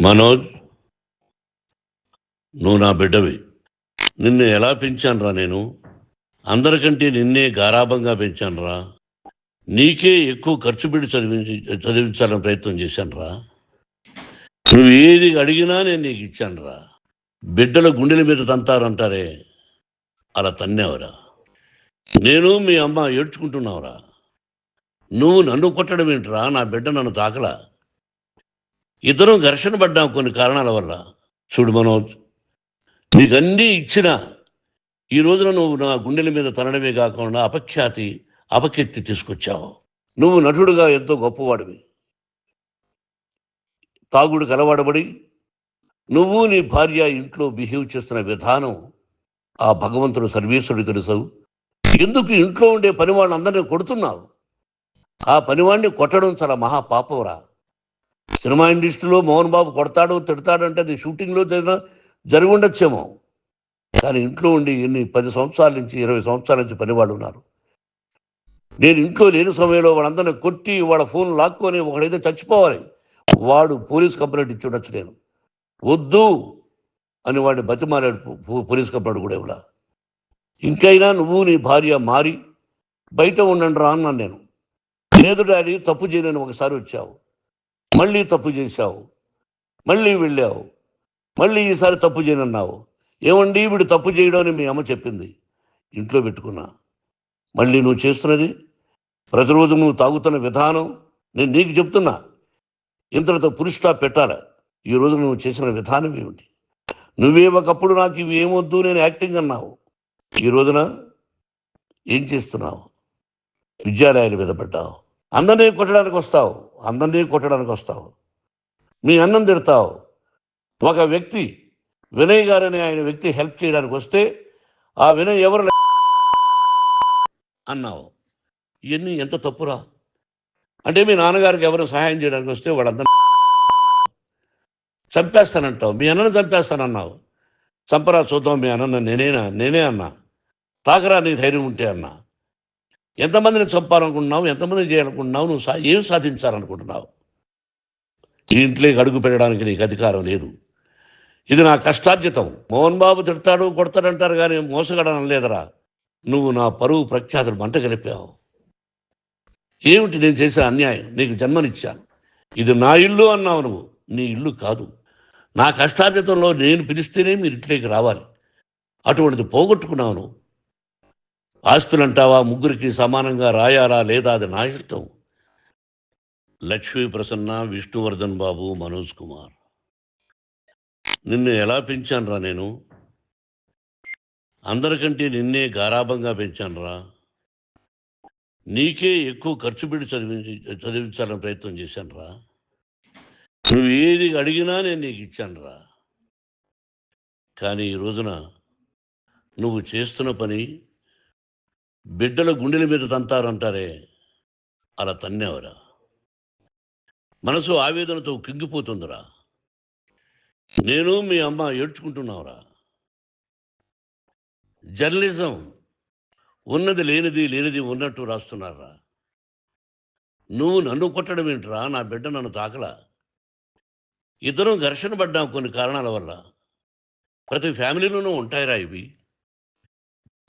మనోజ్ నువ్వు నా బిడ్డవి. నిన్ను ఎలా పెంచానురా నేను? అందరికంటే నిన్నే గారాభంగా పెంచానురా. నీకే ఎక్కువ ఖర్చు పెట్టి చదివి చదివించాలని ప్రయత్నం చేశానురా. నువ్వు ఏది అడిగినా నేను నీకు ఇచ్చానురా. బిడ్డల గుండెల మీద తంతారంటారే. అలా తన్నేవరా. నేను మీ అమ్మ ఏడ్చుకుంటున్నావురా. నువ్వు నన్ను కొట్టడం ఏంట్రా? నా బిడ్డ నన్ను తాకలా. ఇద్దరం ఘర్షణ పడ్డాం కొన్ని కారణాల వల్ల. చూడు మనోజ్ నీకన్నీ ఇచ్చిన ఈ రోజున నువ్వు నా గుండెల మీద తనడమే కాకుండా అపఖ్యాతి అపకీర్తి తీసుకొచ్చావు. నువ్వు నటుడుగా ఎంతో గొప్పవాడివి. తాగుడు కలవాడబడి నువ్వు నీ భార్య ఇంట్లో బిహేవ్ చేస్తున్న విధానం ఆ భగవంతుడు సర్వేశ్వరుడు తెలుసావు ఎందుకు ఇంట్లో ఉండే పని వాళ్ళందరినీ కొడుతున్నావు? ఆ పనివాడిని కొట్టడం చాలా మహా పాపంరా సినిమా ఇండస్ట్రీలో మోహన్ బాబు కొడతాడు తిడతాడు అంటే అది షూటింగ్లో జరిగిన జరిగి ఉండొచ్చేమో కానీ ఇంట్లో ఉండి ఎన్ని పది సంవత్సరాల నుంచి ఇరవై సంవత్సరాల నుంచి పనివాళ్ళు ఉన్నారు. నేను ఇంట్లో లేని సమయంలో వాళ్ళందరినీ కొట్టి వాళ్ళ ఫోన్ లాక్కొని ఒకడైతే చచ్చిపోవాలి. వాడు పోలీస్ కంప్లైంట్ ఇచ్చి ఉండొచ్చు నేను. వద్దు అని వాడిని బతిమాలాడు పో- పోలీస్ కంప్లైంట్ కూడా ఇవ్వడా ఇంకైనా నువ్వు నీ భార్య మారి బయట ఉండండి రా అన్నాను నేను. లేదు డాడీ తప్పు చేయలేని ఒకసారి వచ్చావు. మళ్ళీ తప్పు చేశావు. మళ్ళీ వెళ్ళావు. మళ్ళీ ఈసారి తప్పు చేయనన్నావు. ఏమండి వీడు తప్పు చేయడం అని మీ అమ్మ చెప్పింది. ఇంట్లో పెట్టుకున్నా. మళ్ళీ నువ్వు చేస్తున్నది? ప్రతిరోజు నువ్వు తాగుతున్న విధానం నేను నీకు చెప్తున్నా. ఇంతటితో పురుషా పెట్టాలి. ఈ నువ్వు చేసిన విధానం ఏమిటి? నువ్వే ఒకప్పుడు నాకు ఇవి ఏమొద్దు నేను యాక్టింగ్ అన్నావు. ఈ రోజున ఏం చేస్తున్నావు? విద్యాలయాలు మీద పడ్డావు. అందరినీ కొట్టడానికి వస్తావు. అందరినీ కొట్టడానికి వస్తావు. మీ అన్నం తిడతావు. ఒక వ్యక్తి వినయ్ గారని ఆయన వ్యక్తి హెల్ప్ చేయడానికి వస్తే ఆ వినయ్ ఎవరు అన్నావు. ఇవన్నీ ఎంత తప్పురా? అంటే మీ నాన్నగారికి ఎవరు సహాయం చేయడానికి వస్తే వాళ్ళందరూ చంపేస్తానంటావు. మీ అన్నను చంపేస్తానన్నావు. చంపరా చూద్దాం మీ అన్న నేనేనా? నేనే అన్నా. తాకరా నీ ధైర్యం ఉంటే అన్నా. ఎంతమందిని చంపాలనుకుంటున్నావు ఎంతమందిని చేయాలనుకుంటున్నావు నువ్వు సా ఏం సాధించాలనుకుంటున్నావు? ఈ ఇంట్లోకి అడుగు పెట్టడానికి నీకు అధికారం లేదు. ఇది నా కష్టార్జితం. మోహన్ బాబు తిడతాడు కొడతాడంటారు కానీ మోసగడనం లేదరా. నువ్వు నా పరువు ప్రఖ్యాతులు మంట గెలిపావు ఏమిటి నేను చేసిన అన్యాయం? నీకు జన్మనిచ్చాను. ఇది నా ఇల్లు అన్నావు నువ్వు. నీ ఇల్లు కాదు. నా కష్టార్జితంలో నేను పిలిస్తేనే మీరు ఇంట్లోకి రావాలి. అటువంటిది పోగొట్టుకున్నావు నువ్వు. ఆస్తులు అంటావా ముగ్గురికి సమానంగా రాయాలా? లేదా? అది నా ఇష్టం. లక్ష్మీ ప్రసన్న విష్ణువర్ధన్ బాబు మనోజ్ కుమార్. నిన్ను ఎలా పెంచానురా నేను? అందరికంటే నిన్నే గారాభంగా పెంచానురా? నీకే ఎక్కువ ఖర్చు పెట్టి చదివి చదివించాలని ప్రయత్నం చేశానురా? నువ్వు ఏది అడిగినా నేను నీకు ఇచ్చానురా. కానీ ఈ రోజున నువ్వు చేస్తున్న పని బిడ్డల గుండెల మీద తంతారంటారే? అలా తన్నేవరా? మనసు ఆవేదనతో కింగిపోతుందిరా. నేను మీ అమ్మ ఏడ్చుకుంటున్నావురా. జర్నలిజం ఉన్నది లేనిది లేనిది ఉన్నట్టు రాస్తున్నారా? నువ్వు నన్ను కొట్టడం ఏంట్రా? నా బిడ్డ నన్ను తాకలా? ఇద్దరం ఘర్షణ పడ్డాం కొన్ని కారణాల వల్ల. ప్రతి ఫ్యామిలీలోనూ ఉంటాయిరా ఇవి.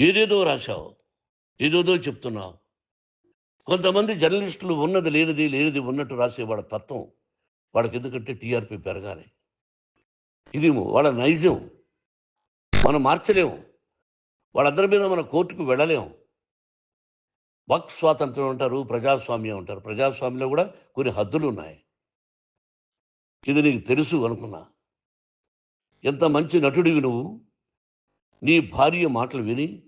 ఏదేదో రాశావు ఏదేదో చెప్తున్నావు. కొంతమంది జర్నలిస్టులు ఉన్నది లేనిది లేనిది ఉన్నట్టు రాసే వాళ్ళ తత్వం వాళ్ళకి ఎందుకంటే టీఆర్పీ పెరగాలి. ఇది వాళ్ళ నైజం. మనం మార్చలేము. వాళ్ళందరి మీద మన కోర్టుకు వెళ్ళలేము. వక్ స్వాతంత్రం అంటారు ప్రజాస్వామ్యం అంటారు. ప్రజాస్వామ్యంలో కూడా కొన్ని హద్దులు ఉన్నాయి. ఇది నీకు తెలుసు అనుకున్నా. ఎంత మంచి నటుడివి నువ్వు. నీ భార్య మాటలు విని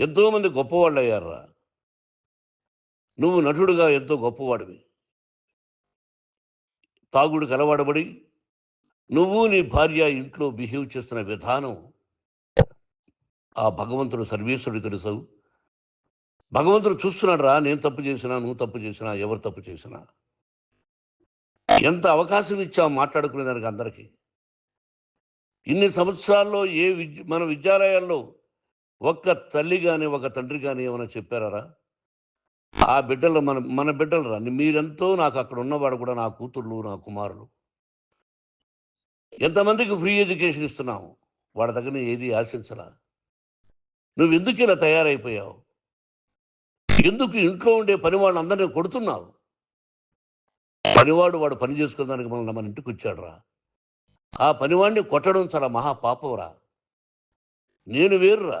ఎంతోమంది గొప్పవాళ్ళు అయ్యారా నువ్వు నటుడుగా ఎంతో గొప్పవాడివి. తాగుడు కలవాడబడి నువ్వు నీ భార్య ఇంట్లో బిహేవ్ చేస్తున్న విధానం ఆ భగవంతుడు సర్వేశ్వరుడు తెలుసావు భగవంతుడు చూస్తున్నాడు రా నేను తప్పు చేసినా నువ్వు తప్పు చేసినా ఎవరు తప్పు చేసినా. ఎంత అవకాశం ఇచ్చావు మాట్లాడుకునేదానికి అందరికీ. ఇన్ని సంవత్సరాల్లో ఏ విద్య మన విద్యాలయాల్లో ఒక్క తల్లి కానీ ఒక తండ్రి కానీ ఏమైనా చెప్పారా ఆ బిడ్డలు మన మన బిడ్డలు రాని మీరెంతో నాకు అక్కడ ఉన్నవాడు కూడా నా కూతుర్లు నా కుమారులు. ఎంతమందికి ఫ్రీ ఎడ్యుకేషన్ ఇస్తున్నావు? వాడి దగ్గర ఏది ఆశించరా నువ్వు ఎందుకు ఇలా తయారైపోయావు? ఎందుకు ఇంట్లో ఉండే పని వాళ్ళందరినీ కొడుతున్నావు? పనివాడు వాడు పని చేసుకోవడానికి మనల్ని మన ఇంటికి వచ్చాడు రా ఆ పనివాడిని కొట్టడం చాలా మహా పాపంరా నేను వేరురా.